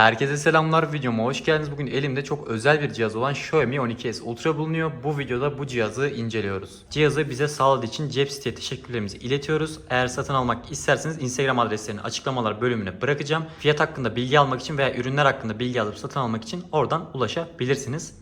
Herkese selamlar videoma hoş geldiniz. Bugün elimde çok özel bir cihaz olan Xiaomi 12s Ultra bulunuyor. Bu videoda bu cihazı inceliyoruz. Cihazı bize sağladığı için Cepsit'e teşekkürlerimizi iletiyoruz. Eğer satın almak isterseniz Instagram adreslerini açıklamalar bölümüne bırakacağım. Fiyat hakkında bilgi almak için veya ürünler hakkında bilgi alıp satın almak için oradan ulaşabilirsiniz.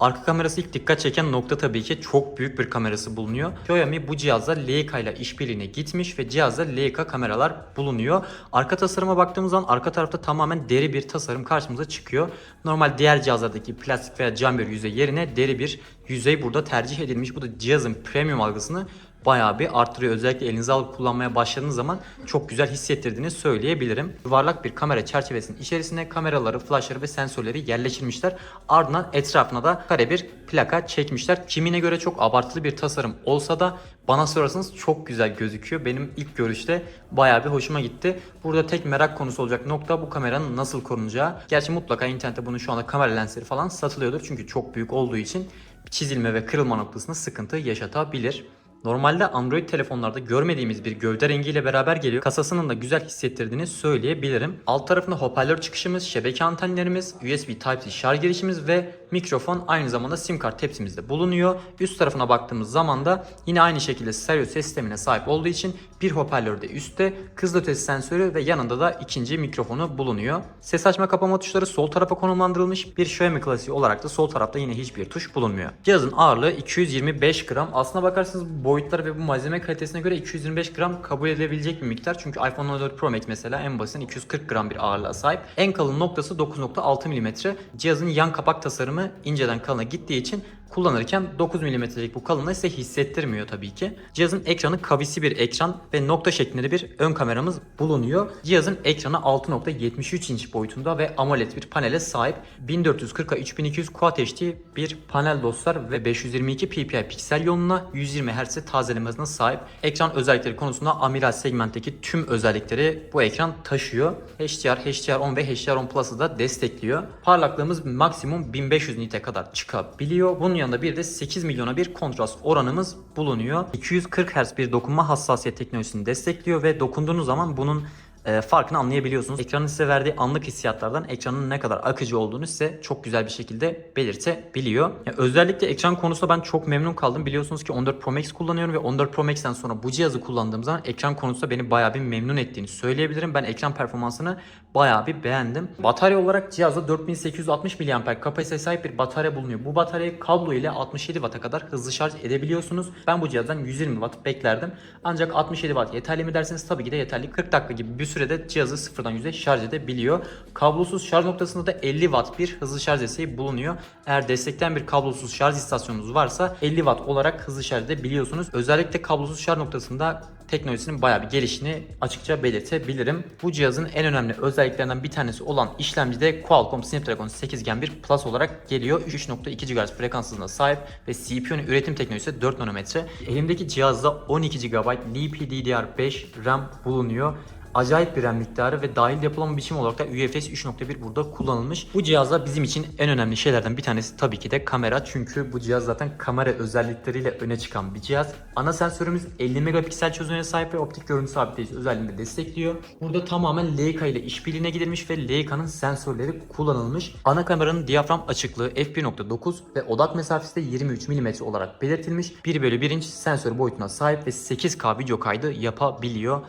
Arka kamerası ilk dikkat çeken nokta tabii ki çok büyük bir kamerası bulunuyor. Xiaomi bu cihazda Leica ile işbirliğine gitmiş ve cihazda Leica kameralar bulunuyor. Arka tasarıma baktığımız zaman arka tarafta tamamen deri bir tasarım karşımıza çıkıyor. Normal diğer cihazlardaki plastik veya cam bir yüzey yerine deri bir yüzey burada tercih edilmiş. Bu da cihazın premium algısını bayağı bir arttırıyor. Özellikle elinize alıp kullanmaya başladığınız zaman çok güzel hissettirdiğini söyleyebilirim. Yuvarlak bir kamera çerçevesinin içerisine kameraları, flashları ve sensörleri yerleştirmişler. Ardından etrafına da kare bir plaka çekmişler. Kimine göre çok abartılı bir tasarım olsa da bana sorarsanız çok güzel gözüküyor. Benim ilk görüşte bayağı bir hoşuma gitti. Burada tek merak konusu olacak nokta bu kameranın nasıl korunacağı. Gerçi mutlaka internette bunun şu anda kamera lensleri falan satılıyordur. Çünkü çok büyük olduğu için çizilme ve kırılma noktasında sıkıntı yaşatabilir. Normalde Android telefonlarda görmediğimiz bir gövde rengiyle beraber geliyor. Kasasının da güzel hissettirdiğini söyleyebilirim. Alt tarafında hoparlör çıkışımız, şebeke antenlerimiz, USB Type-C şarj girişimiz ve mikrofon aynı zamanda sim kart tepsimizde bulunuyor. Üst tarafına baktığımız zaman da yine aynı şekilde stereo ses sistemine sahip olduğu için bir hoparlör de üstte, hızlı ötesi sensörü ve yanında da ikinci mikrofonu bulunuyor. Ses açma kapama tuşları sol tarafa konumlandırılmış. Bir Xiaomi klasiği olarak da sol tarafta yine hiçbir tuş bulunmuyor. Cihazın ağırlığı 225 gram. Aslına bakarsanız bu boyutları ve bu malzeme kalitesine göre 225 gram kabul edilebilecek bir miktar. Çünkü iPhone 14 Pro Max mesela en basitinden 240 gram bir ağırlığa sahip. En kalın noktası 9.6 mm. Cihazın yan kapak tasarımı inceden kalına gittiği için kullanırken 9 mm'lik bu kalınlığı size hissettirmiyor tabii ki. Cihazın ekranı kavisi bir ekran ve nokta şeklinde bir ön kameramız bulunuyor. Cihazın ekranı 6.73 inç boyutunda ve AMOLED bir panele sahip. 1440'a 3200 Quad HD bir panel dostlar ve 522 ppi piksel yoğunluğuna 120 Hz tazeleme hızına sahip. Ekran özellikleri konusunda amiral segmentteki tüm özellikleri bu ekran taşıyor. HDR, HDR10 ve HDR10 Plus'ı da destekliyor. Parlaklığımız maksimum 1500 nite kadar çıkabiliyor. Bunun yanında bir de 8 milyona bir kontrast oranımız bulunuyor. 240 Hz bir dokunma hassasiyet teknolojisini destekliyor ve dokunduğunuz zaman bunun e, farkını anlayabiliyorsunuz. Ekranın size verdiği anlık hissiyatlardan ekranın ne kadar akıcı olduğunu size çok güzel bir şekilde belirtebiliyor. Yani özellikle ekran konusunda ben çok memnun kaldım. Biliyorsunuz ki 14 Pro Max kullanıyorum ve 14 Pro Max'ten sonra bu cihazı kullandığım zaman ekran konusunda beni bayağı bir memnun ettiğini söyleyebilirim. Ben ekran performansını bayağı bir beğendim. Batarya olarak cihazda 4860 mAh kapasiteye sahip bir batarya bulunuyor. Bu bataryayı kablo ile 67 Watt'a kadar hızlı şarj edebiliyorsunuz. Ben bu cihazdan 120 Watt beklerdim. Ancak 67 Watt yeterli mi derseniz tabii ki de yeterli. 40 dakika gibi bir sürede cihazı sıfırdan yüze şarj edebiliyor. Kablosuz şarj noktasında da 50 Watt bir hızlı şarj desteği bulunuyor. Eğer destekleyen bir kablosuz şarj istasyonunuz varsa 50 Watt olarak hızlı şarj edebiliyorsunuz. Özellikle kablosuz şarj noktasında teknolojisinin bayağı bir gelişini açıkça belirtebilirim. Bu cihazın en önemli özelliklerinden bir tanesi olan işlemci de Qualcomm Snapdragon 8 Gen 1 Plus olarak geliyor. 3.2 GHz frekans sahip ve CPU'nun üretim teknolojisi 4 nanometre. Elimdeki cihazda 12 GB LPDDR5 RAM bulunuyor acayip bir RAM miktarı ve dahil yapılama biçimi olarak da UFS 3.1 burada kullanılmış. Bu cihazda bizim için en önemli şeylerden bir tanesi tabii ki de kamera. Çünkü bu cihaz zaten kamera özellikleriyle öne çıkan bir cihaz. Ana sensörümüz 50 megapiksel çözünürlüğe sahip ve optik görüntü sabitleyici özelliğini destekliyor. Burada tamamen Leica ile işbirliğine gidilmiş ve Leica'nın sensörleri kullanılmış. Ana kameranın diyafram açıklığı f1.9 ve odak mesafesi de 23 mm olarak belirtilmiş. 1 bölü 1 inç sensör boyutuna sahip ve 8K video kaydı yapabiliyor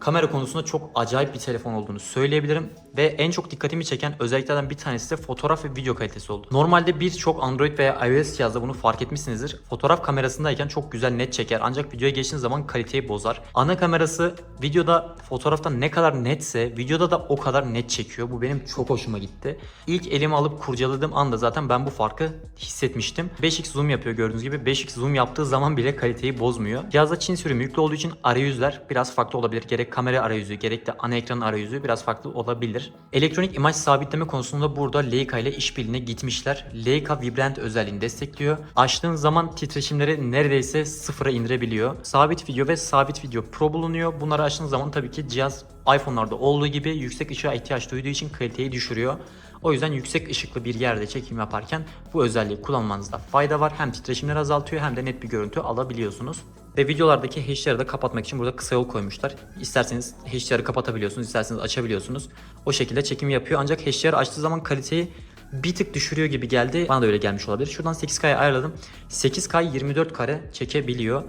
kamera konusunda çok acayip bir telefon olduğunu söyleyebilirim. Ve en çok dikkatimi çeken özelliklerden bir tanesi de fotoğraf ve video kalitesi oldu. Normalde birçok Android veya iOS cihazda bunu fark etmişsinizdir. Fotoğraf kamerasındayken çok güzel net çeker ancak videoya geçtiğiniz zaman kaliteyi bozar. Ana kamerası videoda fotoğrafta ne kadar netse videoda da o kadar net çekiyor. Bu benim çok hoşuma gitti. İlk elimi alıp kurcaladığım anda zaten ben bu farkı hissetmiştim. 5x zoom yapıyor gördüğünüz gibi. 5x zoom yaptığı zaman bile kaliteyi bozmuyor. Cihazda Çin sürümü yüklü olduğu için arayüzler biraz farklı olabilir. Gerek kamera arayüzü gerek de ana ekran arayüzü biraz farklı olabilir. Elektronik imaj sabitleme konusunda burada Leica ile işbirliğine gitmişler. Leica Vibrant özelliğini destekliyor. Açtığın zaman titreşimleri neredeyse sıfıra indirebiliyor. Sabit video ve sabit video pro bulunuyor. Bunları açtığınız zaman tabii ki cihaz iPhone'larda olduğu gibi yüksek ışığa ihtiyaç duyduğu için kaliteyi düşürüyor. O yüzden yüksek ışıklı bir yerde çekim yaparken bu özelliği kullanmanızda fayda var. Hem titreşimleri azaltıyor hem de net bir görüntü alabiliyorsunuz. Ve videolardaki HDR'ı da kapatmak için burada kısa yol koymuşlar. İsterseniz HDR'ı kapatabiliyorsunuz, isterseniz açabiliyorsunuz. O şekilde çekim yapıyor. Ancak HDR açtığı zaman kaliteyi bir tık düşürüyor gibi geldi. Bana da öyle gelmiş olabilir. Şuradan 8K'ya ayarladım. 8K 24 kare çekebiliyor.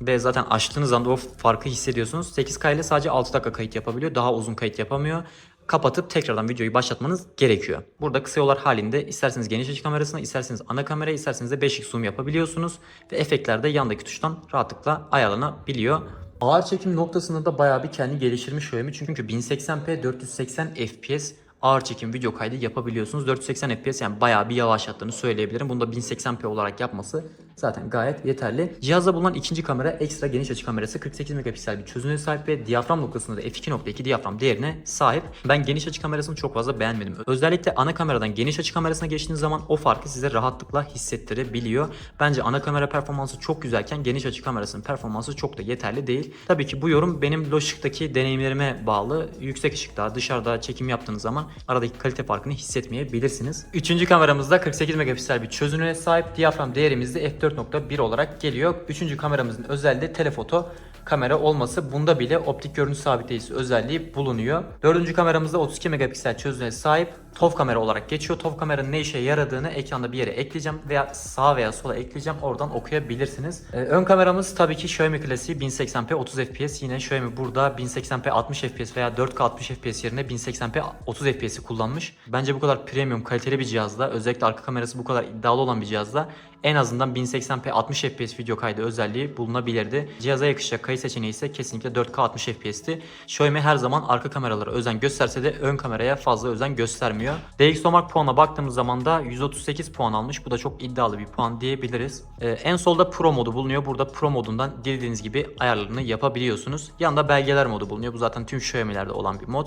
Ve zaten açtığınız anda o farkı hissediyorsunuz. 8K ile sadece 6 dakika kayıt yapabiliyor. Daha uzun kayıt yapamıyor. Kapatıp tekrardan videoyu başlatmanız gerekiyor. Burada kısa yollar halinde isterseniz geniş açı kamerasına, isterseniz ana kameraya, isterseniz de 5x zoom yapabiliyorsunuz. Ve efektler de yandaki tuştan rahatlıkla ayarlanabiliyor. Ağır çekim noktasında da bayağı bir kendi geliştirmiş Xiaomi. Çünkü 1080p 480 fps ağır çekim video kaydı yapabiliyorsunuz. 480 fps yani bayağı bir yavaşlattığını söyleyebilirim. Bunu da 1080p olarak yapması zaten gayet yeterli. Cihazda bulunan ikinci kamera ekstra geniş açı kamerası 48 megapiksel bir çözünürlüğe sahip ve diyafram noktasında da f2.2 diyafram değerine sahip. Ben geniş açı kamerasını çok fazla beğenmedim. Özellikle ana kameradan geniş açı kamerasına geçtiğiniz zaman o farkı size rahatlıkla hissettirebiliyor. Bence ana kamera performansı çok güzelken geniş açı kamerasının performansı çok da yeterli değil. Tabii ki bu yorum benim Logitech'teki deneyimlerime bağlı. Yüksek ışıkta dışarıda çekim yaptığınız zaman aradaki kalite farkını hissetmeyebilirsiniz. Üçüncü kameramızda 48 megapiksel bir çözünürlüğe sahip. Diyafram değerimiz de f4.1 olarak geliyor. Üçüncü kameramızın özelliği telefoto kamera olması. Bunda bile optik görüntü sabitleyicisi özelliği bulunuyor. Dördüncü kameramızda 32 megapiksel çözünürlüğe sahip. TOF kamera olarak geçiyor. TOF kameranın ne işe yaradığını ekranda bir yere ekleyeceğim veya sağa veya sola ekleyeceğim. Oradan okuyabilirsiniz. Ee, ön kameramız tabii ki Xiaomi klasiği 1080p 30 fps. Yine Xiaomi burada 1080p 60 fps veya 4K 60 fps yerine 1080p 30 fps'i kullanmış. Bence bu kadar premium kaliteli bir cihazda özellikle arka kamerası bu kadar iddialı olan bir cihazda en azından 1080p 60 fps video kaydı özelliği bulunabilirdi. Cihaza yakışacak kayıt seçeneği ise kesinlikle 4K 60 fps'ti. Xiaomi her zaman arka kameralara özen gösterse de ön kameraya fazla özen göstermiyor. DxOMark puanına baktığımız zaman da 138 puan almış. Bu da çok iddialı bir puan diyebiliriz. Ee, en solda Pro modu bulunuyor. Burada Pro modundan dilediğiniz gibi ayarlarını yapabiliyorsunuz. Yanında belgeler modu bulunuyor. Bu zaten tüm Xiaomi'lerde olan bir mod.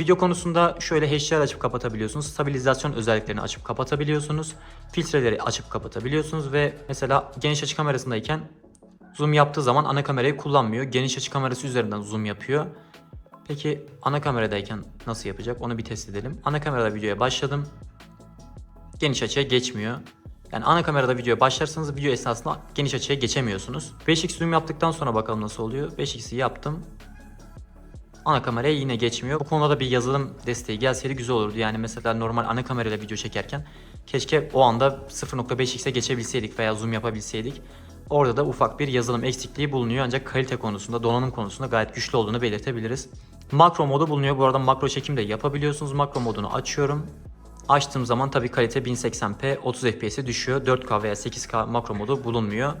Video konusunda şöyle HDR açıp kapatabiliyorsunuz. Stabilizasyon özelliklerini açıp kapatabiliyorsunuz. Filtreleri açıp kapatabiliyorsunuz ve mesela geniş açı kamerasındayken zoom yaptığı zaman ana kamerayı kullanmıyor. Geniş açı kamerası üzerinden zoom yapıyor. Peki ana kameradayken nasıl yapacak? Onu bir test edelim. Ana kamerada videoya başladım. Geniş açıya geçmiyor. Yani ana kamerada videoya başlarsanız video esnasında geniş açıya geçemiyorsunuz. 5x zoom yaptıktan sonra bakalım nasıl oluyor. 5x'i yaptım ana kameraya yine geçmiyor. Bu konuda da bir yazılım desteği gelseydi güzel olurdu. Yani mesela normal ana kamerayla video çekerken keşke o anda 0.5x'e geçebilseydik veya zoom yapabilseydik. Orada da ufak bir yazılım eksikliği bulunuyor ancak kalite konusunda, donanım konusunda gayet güçlü olduğunu belirtebiliriz. Makro modu bulunuyor. Bu arada makro çekim de yapabiliyorsunuz. Makro modunu açıyorum. Açtığım zaman tabii kalite 1080p 30 fps'e düşüyor. 4K veya 8K makro modu bulunmuyor.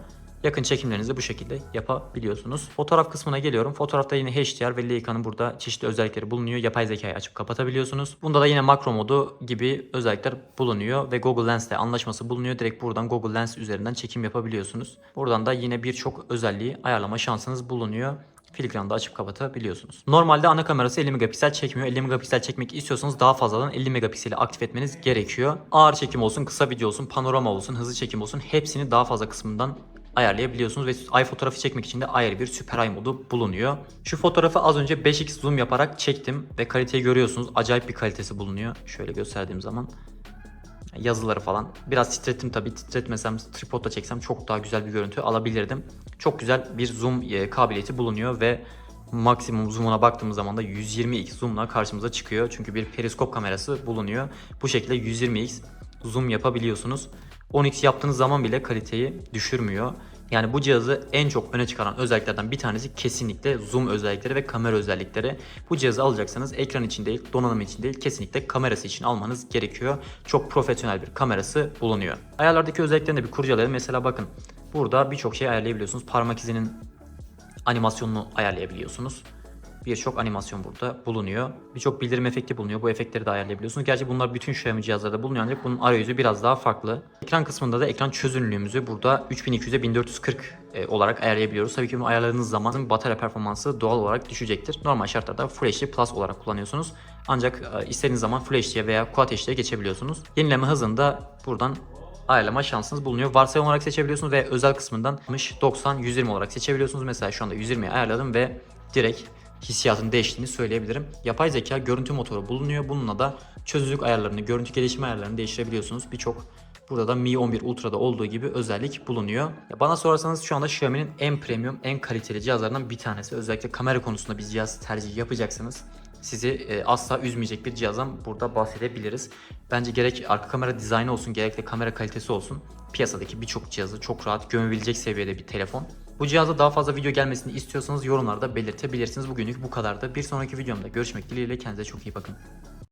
Yakın çekimlerinizi bu şekilde yapabiliyorsunuz. Fotoğraf kısmına geliyorum. Fotoğrafta yine HDR ve Leica'nın burada çeşitli özellikleri bulunuyor. Yapay zekayı açıp kapatabiliyorsunuz. Bunda da yine makro modu gibi özellikler bulunuyor ve Google Lens ile anlaşması bulunuyor. Direkt buradan Google Lens üzerinden çekim yapabiliyorsunuz. Buradan da yine birçok özelliği ayarlama şansınız bulunuyor filigranı da açıp kapatabiliyorsunuz. Normalde ana kamerası 50 megapiksel çekmiyor. 50 megapiksel çekmek istiyorsanız daha fazladan 50 megapikseli aktif etmeniz gerekiyor. Ağır çekim olsun, kısa video olsun, panorama olsun, hızlı çekim olsun hepsini daha fazla kısmından ayarlayabiliyorsunuz ve ay fotoğrafı çekmek için de ayrı bir süper ay modu bulunuyor. Şu fotoğrafı az önce 5x zoom yaparak çektim ve kaliteyi görüyorsunuz. Acayip bir kalitesi bulunuyor. Şöyle gösterdiğim zaman yazıları falan. Biraz titrettim tabii. Titretmesem tripodla çeksem çok daha güzel bir görüntü alabilirdim. Çok güzel bir zoom e, kabiliyeti bulunuyor ve maksimum zoom'una baktığımız zaman da 120x zoom'la karşımıza çıkıyor. Çünkü bir periskop kamerası bulunuyor. Bu şekilde 120x zoom yapabiliyorsunuz. 10x yaptığınız zaman bile kaliteyi düşürmüyor. Yani bu cihazı en çok öne çıkaran özelliklerden bir tanesi kesinlikle zoom özellikleri ve kamera özellikleri. Bu cihazı alacaksanız ekran için değil, donanım için değil, kesinlikle kamerası için almanız gerekiyor. Çok profesyonel bir kamerası bulunuyor. Ayarlardaki özelliklerini de bir kurcalayalım. Mesela bakın burada birçok şey ayarlayabiliyorsunuz. Parmak izinin animasyonunu ayarlayabiliyorsunuz birçok animasyon burada bulunuyor. Birçok bildirim efekti bulunuyor. Bu efektleri de ayarlayabiliyorsunuz. Gerçi bunlar bütün Xiaomi cihazlarda bulunuyor ancak bunun arayüzü biraz daha farklı. Ekran kısmında da ekran çözünürlüğümüzü burada 3200'e 1440 e, olarak ayarlayabiliyoruz. Tabii ki bunu ayarladığınız zaman batarya performansı doğal olarak düşecektir. Normal şartlarda Full HD Plus olarak kullanıyorsunuz. Ancak e, istediğiniz zaman Full HD'ye veya Quad HD'ye geçebiliyorsunuz. Yenileme hızında buradan ayarlama şansınız bulunuyor. Varsayım olarak seçebiliyorsunuz ve özel kısmından 90 120 olarak seçebiliyorsunuz. Mesela şu anda 120'ye ayarladım ve direkt hissiyatın değiştiğini söyleyebilirim. Yapay zeka görüntü motoru bulunuyor. Bununla da çözünürlük ayarlarını, görüntü gelişme ayarlarını değiştirebiliyorsunuz. Birçok Burada da Mi 11 Ultra'da olduğu gibi özellik bulunuyor. Bana sorarsanız şu anda Xiaomi'nin en premium, en kaliteli cihazlarından bir tanesi. Özellikle kamera konusunda bir cihaz tercih yapacaksanız sizi e, asla üzmeyecek bir cihazdan burada bahsedebiliriz. Bence gerek arka kamera dizaynı olsun gerek de kamera kalitesi olsun piyasadaki birçok cihazı çok rahat gömebilecek seviyede bir telefon. Bu cihazda daha fazla video gelmesini istiyorsanız yorumlarda belirtebilirsiniz. Bugünlük bu kadardı. Bir sonraki videomda görüşmek dileğiyle kendinize çok iyi bakın.